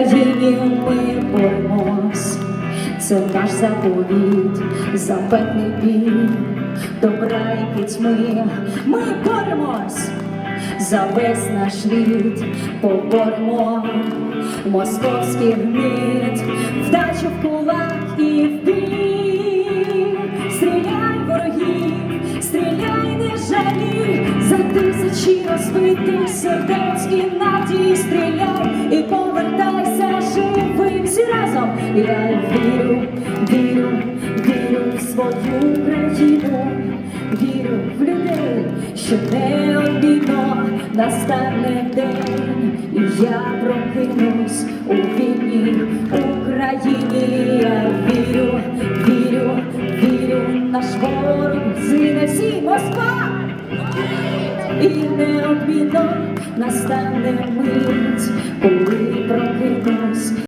Україні ми боремось, це наш заповіт, запетний бій, добра і пітьми, ми боремось. За весь наш рід, поборемо московський гнит, вдачу в кулак і в бій. Стріляй ворогів, стріляй, не жалій, за тисячі розбитих сердець і надій стріляй і повертайся живим разом. Я вірю, вірю, вірю в свою країну, вірю в людей, що неодмінно настане день, і я прокинусь у вільній Україні. Я вірю, вірю, вірю, наш ворог згине всі Москва. І неодмінно настане мить, коли